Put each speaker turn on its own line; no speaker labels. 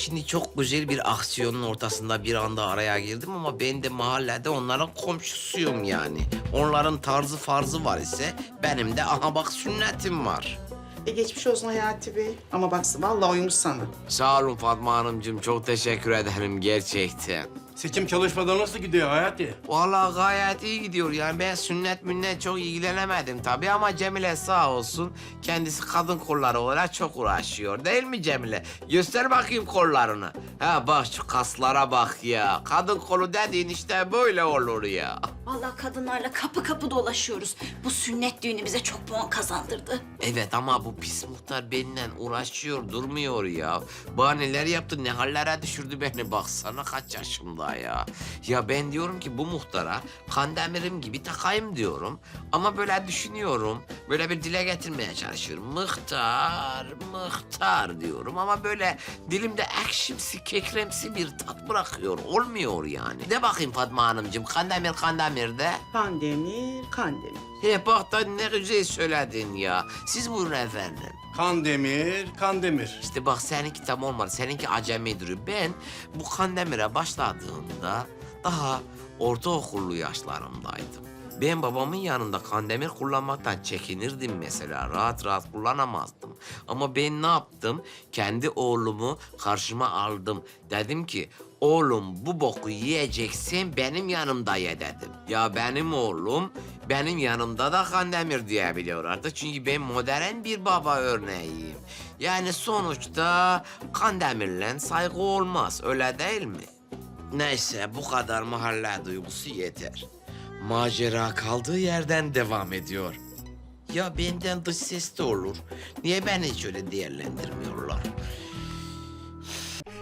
Şimdi çok güzel bir aksiyonun ortasında bir anda araya girdim ama ben de mahallede onların komşusuyum yani. Onların tarzı farzı var ise benim de aha bak sünnetim var.
E geçmiş olsun Hayati Bey. Ama bak vallahi uymuş sana.
Sağ olun Fatma Hanımcığım çok teşekkür ederim gerçekten.
Seçim çalışmaları nasıl gidiyor Hayati?
Vallahi gayet iyi gidiyor yani ben sünnet münnet çok ilgilenemedim tabii ama Cemile sağ olsun kendisi kadın kolları olarak çok uğraşıyor değil mi Cemile? Göster bakayım kollarını. Ha bak şu kaslara bak ya. Kadın kolu dediğin işte böyle olur ya.
Vallahi kadınlarla kapı kapı dolaşıyoruz. Bu sünnet düğünü bize çok puan kazandırdı.
Evet ama bu pis muhtar benimle uğraşıyor durmuyor ya. Bana neler yaptı ne hallere düşürdü beni baksana kaç yaşımda ya. Ya ben diyorum ki bu muhtara kandemirim gibi takayım diyorum. Ama böyle düşünüyorum. Böyle bir dile getirmeye çalışıyorum. Mıhtar, mıhtar diyorum ama böyle dilimde ekşimsi, kekremsi bir tat bırakıyor. Olmuyor yani. De bakayım Fatma Hanımcığım kandemir kandemir de.
Kandemir, kandemir.
He bak da ne güzel söyledin ya. Siz buyurun efendim.
Kandemir, Kandemir.
İşte bak seninki tam olmadı. Seninki acemi duruyor. Ben bu Kandemir'e başladığımda daha ortaokullu yaşlarımdaydım. Ben babamın yanında kandemir kullanmaktan çekinirdim mesela. Rahat rahat kullanamazdım. Ama ben ne yaptım? Kendi oğlumu karşıma aldım. Dedim ki oğlum bu boku yiyeceksen benim yanımda ye dedim. Ya benim oğlum benim yanımda da kandemir diyebiliyor artık. Çünkü ben modern bir baba örneğiyim. Yani sonuçta kandemirle saygı olmaz öyle değil mi? Neyse bu kadar mahalle duygusu yeter. Macera kaldığı yerden devam ediyor. Ya benden dış ses de olur. Niye beni hiç öyle değerlendirmiyorlar?